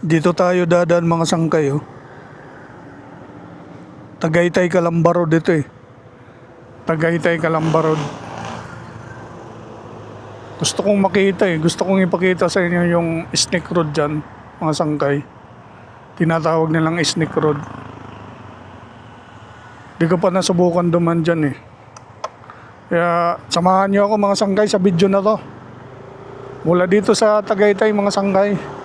Dito tayo dadaan mga sangkay oh. Tagaytay Calamba Road ito eh. Tagaytay Calamba Road. Gusto kong makita eh. Gusto kong ipakita sa inyo yung snake road dyan, mga sangkay. Tinatawag nilang snake road. Di ko pa nasubukan duman dyan eh. Kaya samahan niyo ako mga sangkay sa video na to. Mula dito sa Tagaytay mga sangkay.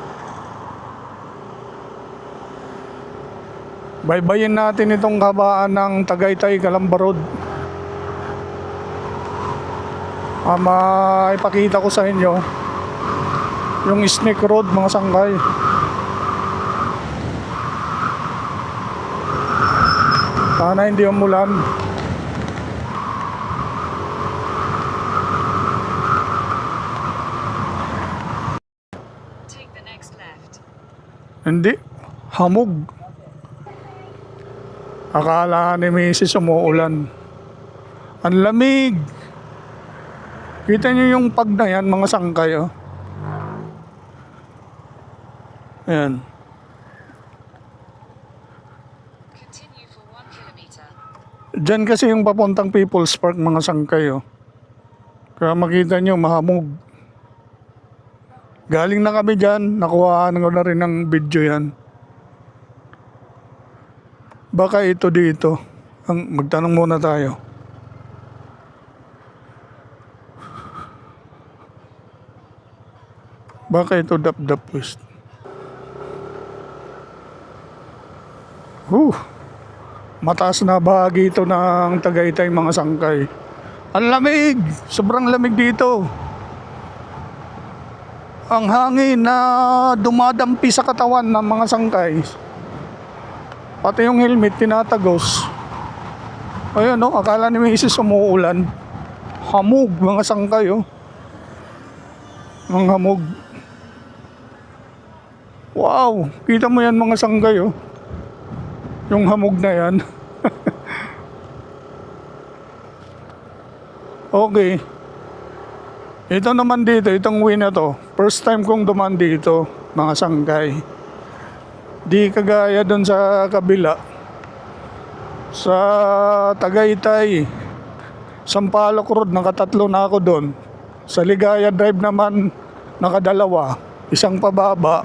Baybayin natin itong kabaan ng Tagaytay Calamba Road. Ah, maipakita ko sa inyo yung Snake Road mga sangkay. Sana hindi umulan. Take the next left. Hindi. Hamog. Akala ni Mrs. umuulan. Ang lamig. Kita niyo yung pag na yan, mga sangkay, oh. Ayan. Diyan kasi yung papuntang People's Park, mga sangkay, oh. Kaya makita niyo, mahamog. Galing na kami dyan, nakuhaan ko na rin ng video yan. Baka ito dito. Ang, magtanong muna tayo. Baka ito dap-dap west. Huh. Mataas na bahagi ito ng Tagaytay mga sangkay. Ang lamig! Sobrang lamig dito. Ang hangin na dumadampi sa katawan ng mga sangkay. Pati yung helmet tinatagos. Ayun no, akala ni Mrs. umuulan. Hamog mga sangkay oh. Ang hamog. Wow, kita mo yan mga sangkay oh. Yung hamog na yan. okay. Ito naman dito, itong way na to. First time kong duman dito, mga sanggay. Di kagaya doon sa kabila. Sa Tagaytay, Sampaloc Road, nakatatlo na ako doon. Sa Ligaya Drive naman, nakadalawa. Isang pababa,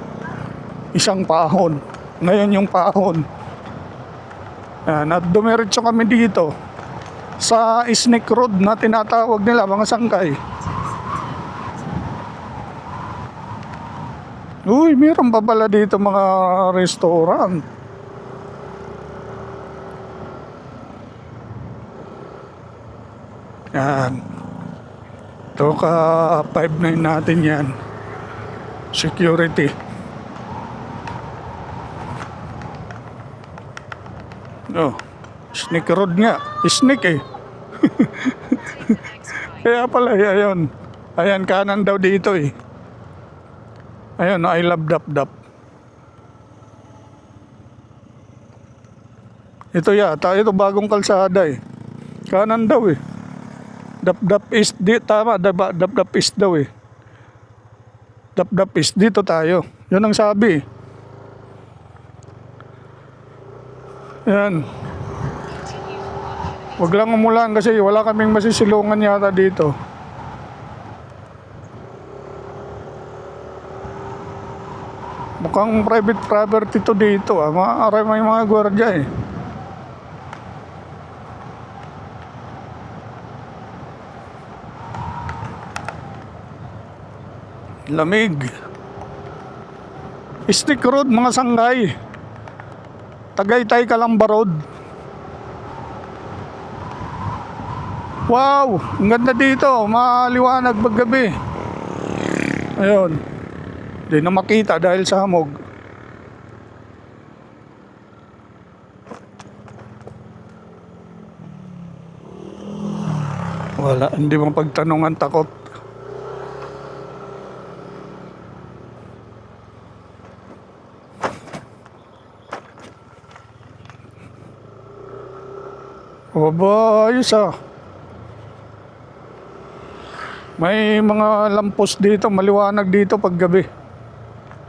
isang pahon. Ngayon yung pahon. Yan, at dumiretso kami dito sa Snake Road na tinatawag nila mga sangkay. Uy, meron pa pala dito mga restaurant. Yan. Ito ka 5-9 natin yan. Security. Oh, snake road nga. Snake eh. Kaya pala, ayun. Ayan, kanan daw dito eh. Ayun, I love dap dap. Ito yata, ito bagong kalsada eh. Kanan daw eh. Dap dap is, di, tama, dap dap, dap is daw eh. Dap dap is, dito tayo. Yun ang sabi. Yan. Wag lang umulan kasi wala kaming masisilungan yata dito. Mukhang private property to dito ah. Maaari may mga gwardiya eh. Lamig. Stick road mga sanggay. Tagaytay Calamba Road. Wow, ang ganda dito. Maliwanag paggabi. Ayun. Hindi na makita dahil sa hamog. Wala, hindi mo pagtanungan takot. Aba, ayos ah. May mga lampos dito, maliwanag dito pag gabi.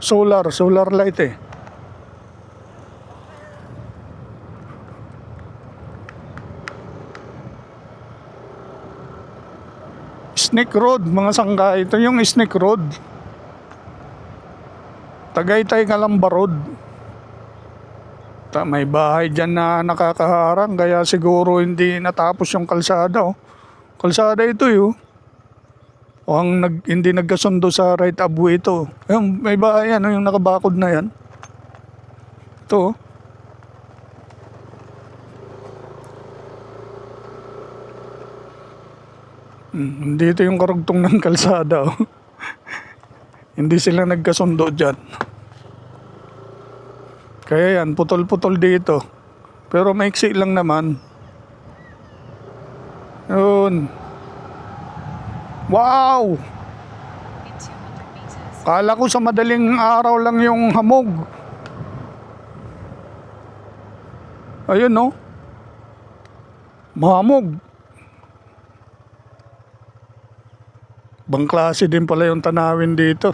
Solar, solar light eh. Snake Road, mga sangka. Ito yung Snake Road. Tagaytay Kalamba Road. Ta, may bahay dyan na nakakaharang kaya siguro hindi natapos yung kalsada. Oh. Kalsada ito yun. O ang nag, hindi nagkasundo sa right of ito. Ayun, may bahay yan, yung nakabakod na yan. Ito. oh. Hmm, dito yung karugtong ng kalsada. Oh. hindi sila nagkasundo dyan. Kaya yan, putol-putol dito. Pero maiksi lang naman. Yun. Wow! In 200 meters, Kala ko sa madaling araw lang yung hamog. Ayun no. Mahamog. Bang klase din pala yung tanawin dito.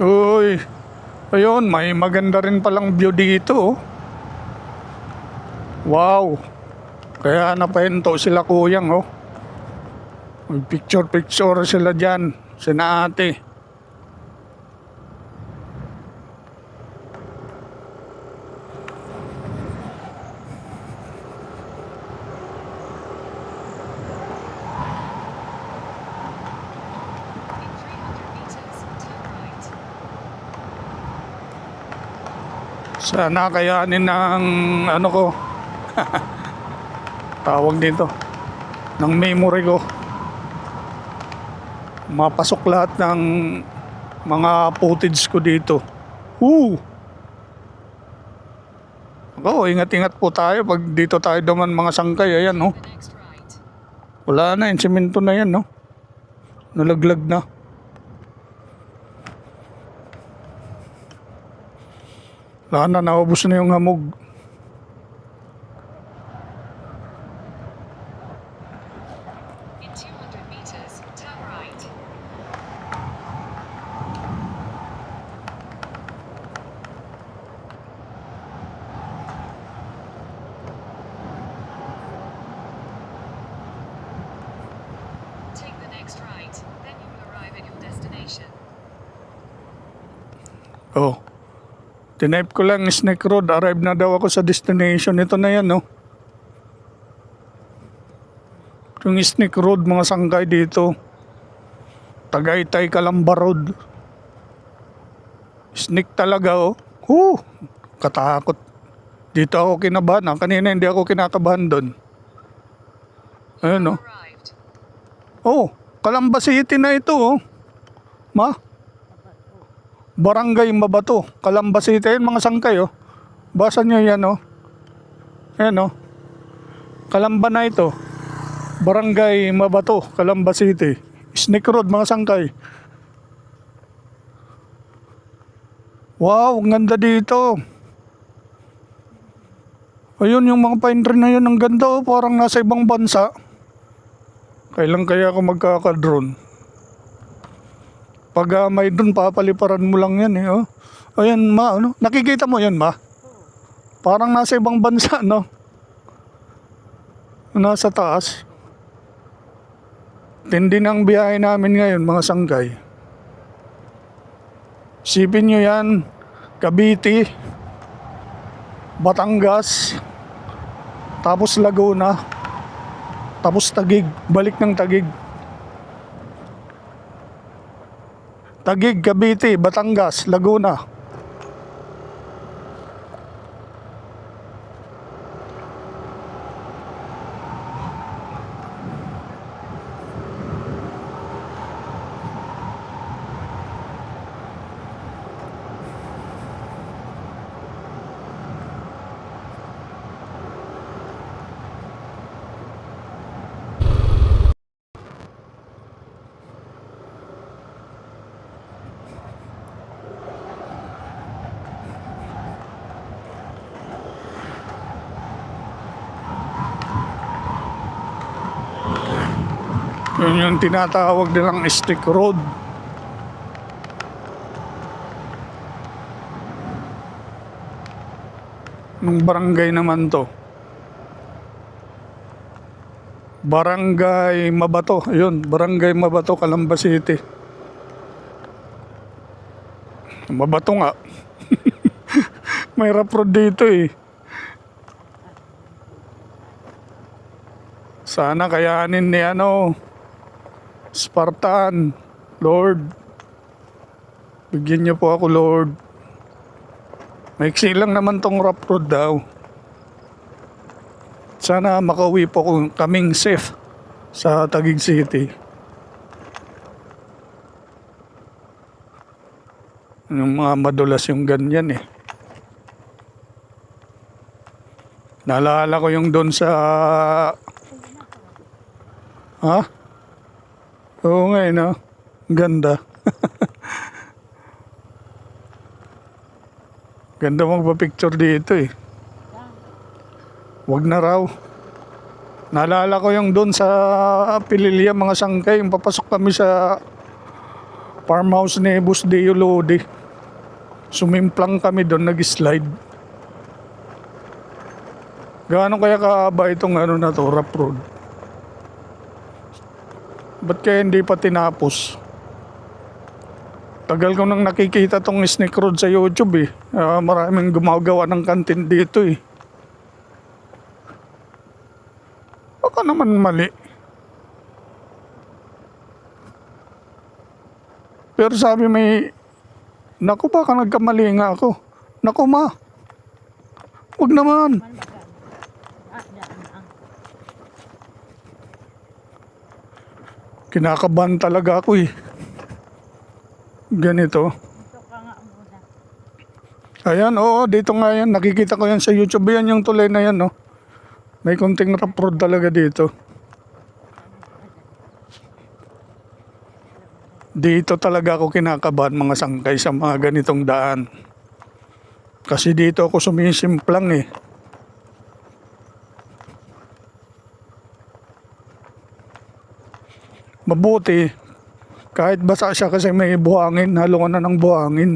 Uy. Ayun, may maganda rin palang view dito. oh. Wow. Kaya napahinto sila kuyang oh. May picture picture sila dyan. Sina ate. Sana kayanin ng ano ko. Tawag dito. Ng memory ko. Mapasok lahat ng mga footage ko dito. Woo! Ako, ingat-ingat po tayo pag dito tayo duman mga sangkay. Ayan, right. Wala na, yung simento na yan, no? Nalaglag na. Wala na, naubos na yung hamog. In 200 meters, turn right. Take the next right, then you will arrive at your destination. Oh. Tinype ko lang Snake Road. Arrive na daw ako sa destination. Ito na yan, no? Yung Snake Road, mga sangkay dito. Tagaytay, Kalamba Road. Snake talaga, oh. Huh! Katakot. Dito ako kinabahan. ah. Kanina hindi ako kinakabahan doon. Ayun, no? Oh, Kalamba City na ito, oh. Ma? Barangay Mabato, Kalamba City. Ayun, mga sangkay, oh. Basa nyo yan, oh. Ayan, oh. Kalamba na ito. Barangay Mabato, Kalamba City. Snake Road, mga sangkay. Wow, ang ganda dito. Ayun, yung mga pine tree na yun, ang ganda, oh. Parang nasa ibang bansa. Kailan kaya ako magkaka-drone? Pag ah, may drone, papaliparan mo lang yan eh. Oh. Ayan ma, ano? Nakikita mo yan ma? Parang nasa ibang bansa, no? Nasa taas. Tindi ng biyahe namin ngayon, mga sanggay. Sipin nyo yan, Cavite, Batangas, tapos Laguna. Tapos Tagig, balik ng Tagig. Tagig, Cavite, Batangas, Laguna. Yun yung tinatawag nilang stick road. Nung barangay naman to. Barangay Mabato. Yun, Barangay Mabato, Calamba City. Mabato nga. May rap dito eh. Sana kayanin ni ano, Spartan, Lord. Bigyan niyo po ako, Lord. Maiksi lang naman tong rough road daw. Sana makauwi po kung kaming safe sa Taguig City. Yung mga madulas yung ganyan eh. Naalala ko yung doon sa... Ha? Oo nga eh, no? Ganda. Ganda magpa-picture dito eh. Wag na raw. Naalala ko yung doon sa Pililya, mga sangkay, yung papasok kami sa farmhouse ni Bus Deo Lodi. Sumimplang kami doon, nag-slide. Gaano kaya kaaba itong ano na to, rough road? Ba't kaya hindi pa tinapos? Tagal ko nang nakikita tong snake road sa YouTube eh. Ah, maraming gumagawa ng content dito eh. Baka naman mali. Pero sabi may, Naku baka nagkamali nga ako. Naku ma, Huwag naman. Kinakabahan talaga ako eh. Ganito. Ayan, oo, dito nga yan. Nakikita ko yan sa YouTube. Yan yung tulay na yan, no? May konting road talaga dito. Dito talaga ako kinakabahan mga sangkay sa mga ganitong daan. Kasi dito ako sumisimplang eh. Mabuti, kahit basa siya kasi may buhangin, halungan na ng buhangin.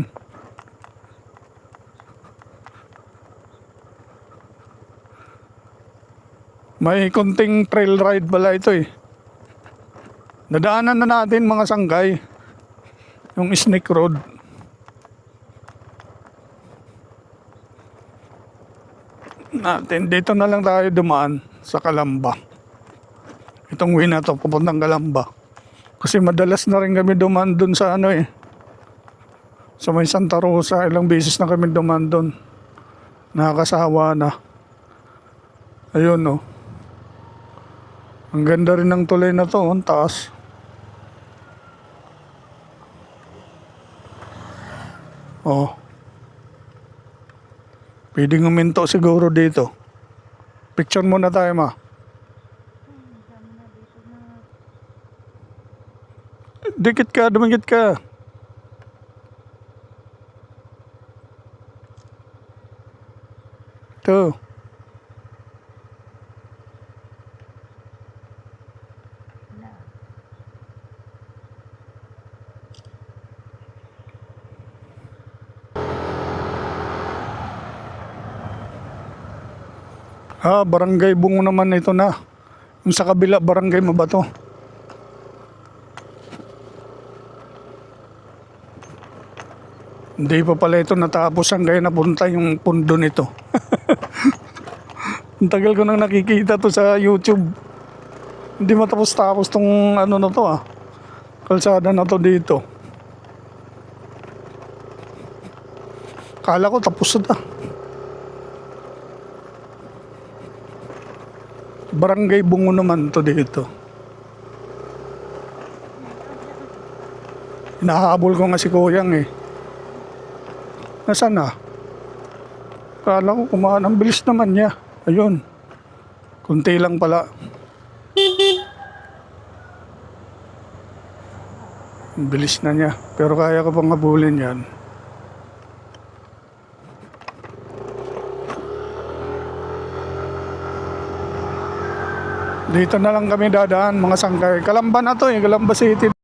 May konting trail ride pala ito eh. Nadaanan na natin mga sanggay. Yung snake road. Natin, dito na lang tayo dumaan sa Kalamba. Itong way na to, papuntang Kalamba. Kasi madalas na rin kami dumaan dun sa ano eh. Sa may Santa Rosa, ilang beses na kami dumaan dun. Nakakasawa na. Ayun no. Ang ganda rin ng tulay na to, ang taas. Oh. Pwedeng uminto siguro dito. Picture muna tayo ma. Dikit ka, dumikit ka. Ito. Ah, barangay bungo naman ito na. Yung sa kabila, barangay Mabato. Hindi pa pala ito natapos ang kaya napunta yung pundo nito. Ang tagal ko nang nakikita to sa YouTube. Hindi matapos-tapos tong ano na to ah. Kalsada na to dito. Kala ko tapos na. Barangay Bungo naman to dito. Hinahabol ko nga si Kuyang eh. Nasaan na? Kala ko kumaan. Ang bilis naman niya. Ayun. Kunti lang pala. Ang bilis na niya. Pero kaya ko pang habulin yan. Dito na lang kami dadaan mga sangkay. Kalamba na to eh. Kalamba City